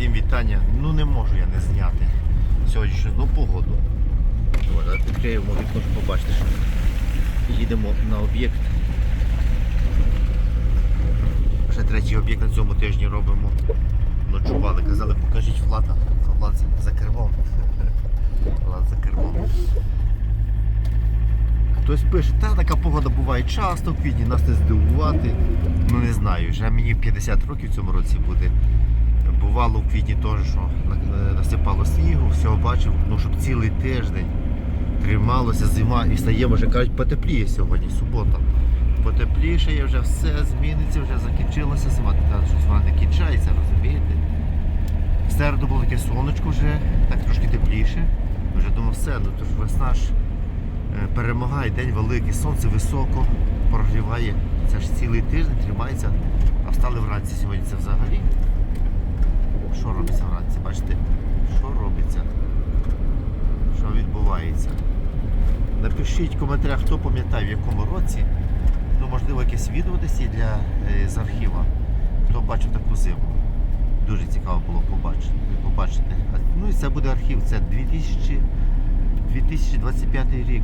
Всім вітання. Ну не можу я не зняти сьогоднішню ну, погоду. Відкриємо вікно, щоб побачити, що їдемо на об'єкт. Вже третій об'єкт на цьому тижні робимо. Ночували, казали, покажіть Влада. Влад за- кермом. Влад за кермом. Хтось пише, та така погода буває часто в квітні, нас не здивувати. Ну не знаю, вже мені 50 років в цьому році буде. Бувало в квітні теж, що насипало снігу, всього бачив, ну щоб цілий тиждень трималося зима і стає, вже кажуть, потепліє сьогодні, субота. Потепліше є вже все зміниться, вже закінчилася зима. Та щось вона не кінчається, розумієте? В середу було таке сонечко вже, так трошки тепліше. Вже думав, все, ну то ж весна ж е, перемагає, день великий, сонце високо, прогріває. Це ж цілий тиждень тримається, а встали вранці сьогодні це взагалі. Що робиться вранці? Бачите, що робиться? Що відбувається? Напишіть в коментарях, хто пам'ятає в якому році. Ну, можливо, якесь відео десь є для, е, з архіва. Хто бачив таку зиму. Дуже цікаво було побачити. побачити. Ну і це буде архів, це 2000, 2025 рік.